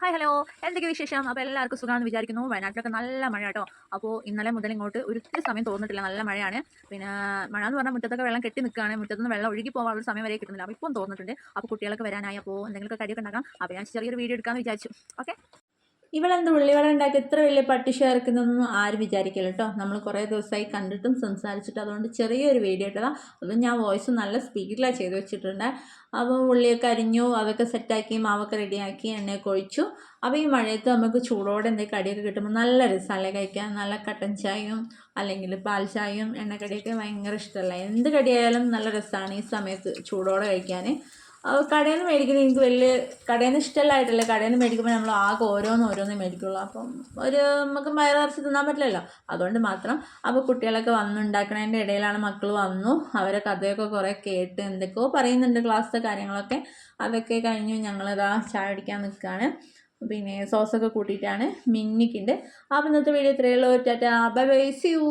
Hi hello എന്തൊക്കെ വിശേഷം? അപ്പോൾ എല്ലാവർക്കും സുഖമാണെന്ന് വിചാരിക്കുന്നു. വയനാട്ടിലൊക്കെ നല്ല മഴ കേട്ടോ അപ്പോൾ ഇന്നലെ മുതൽ ഇങ്ങോട്ട് ഒരിക്കലും സമയം തോന്നിട്ടില്ല നല്ല മഴയാണ്. പിന്നെ മഴ എന്ന് പറഞ്ഞാൽ മുറ്റത്തൊക്കെ വെള്ളം കെട്ടി നിൽക്കുകയാണ്. മുറ്റത്ത് നിന്ന് വെള്ളം ഒഴുകി പോകാനുള്ള സമയം വരെ കിട്ടുന്നില്ല. അപ്പോൾ ഇപ്പം തോന്നിട്ടുണ്ട് അപ്പോൾ കുട്ടികളൊക്കെ വരാനായി. അപ്പോൾ എന്തെങ്കിലുമൊക്കെ കടിയൊക്കെ ഉണ്ടാക്കാം. അപ്പോൾ ഞാൻ ചെറിയൊരു വീഡിയോ എടുക്കാമെന്ന് വിചാരിച്ചു. ഓക്കെ ഇവളെന്ത് ഉള്ളിവട ഉണ്ടാക്കി ഇത്ര വലിയ പട്ടി ഇറക്കുന്നതൊന്നും ആരും വിചാരിക്കില്ല കേട്ടോ നമ്മൾ കുറേ ദിവസമായി കണ്ടിട്ടും സംസാരിച്ചിട്ടും. അതുകൊണ്ട് ചെറിയൊരു വീഡിയോ ഇട്ടതാണ് അതും ഞാൻ വോയിസ് നല്ല സ്പീഡിലാണ് ചെയ്ത് വെച്ചിട്ടുണ്ട്. അപ്പോൾ ഉള്ളിയൊക്കെ അരിഞ്ഞു അതൊക്കെ സെറ്റാക്കി മാവൊക്കെ റെഡിയാക്കി എണ്ണയൊക്കെ ഒഴിച്ചു. അപ്പോൾ ഈ മഴയത്ത് നമുക്ക് ചൂടോടെ എന്തെങ്കിലും കടിയൊക്കെ കിട്ടുമ്പോൾ നല്ല രസമല്ലേ കഴിക്കാൻ. നല്ല കട്ടൻ ചായയും അല്ലെങ്കിൽ പാൽ ചായയും എണ്ണക്കടിയൊക്കെ ഭയങ്കര ഇഷ്ടമല്ല എന്ത് കടിയായാലും നല്ല രസമാണ് ഈ സമയത്ത് ചൂടോടെ കഴിക്കാൻ. കടയിൽ നിന്ന് മേടിക്കുന്നത് എനിക്ക് വലിയ കടയിൽ നിന്ന് ഇഷ്ടമല്ലായിട്ടല്ല കടയിൽ നിന്ന് മേടിക്കുമ്പോൾ നമ്മൾ ആകെ ഓരോന്ന് ഓരോന്ന് മേടിക്കുള്ളൂ. അപ്പം ഒരു നമുക്ക് വയറിറച്ചി തിന്നാൻ പറ്റില്ലല്ലോ. അതുകൊണ്ട് മാത്രം അപ്പോൾ കുട്ടികളൊക്കെ വന്നുണ്ടാക്കണതിന്റെ ഇടയിലാണ് മക്കൾ വന്നു. അവരെ കഥയൊക്കെ കുറേ കേട്ട് എന്തൊക്കെയോ പറയുന്നുണ്ട് ക്ലാസ്സിലെ കാര്യങ്ങളൊക്കെ. അതൊക്കെ കഴിഞ്ഞു ഞങ്ങളിതാ ചായ അടിക്കാൻ നിൽക്കുകയാണ് പിന്നെ സോസൊക്കെ കൂട്ടിയിട്ടാണ് മിന്നിക്കുണ്ട്. അപ്പോൾ ഇന്നത്തെ വീഡിയോ ഇത്രയേ ഉള്ളൂ. Tata. Bye bye. See you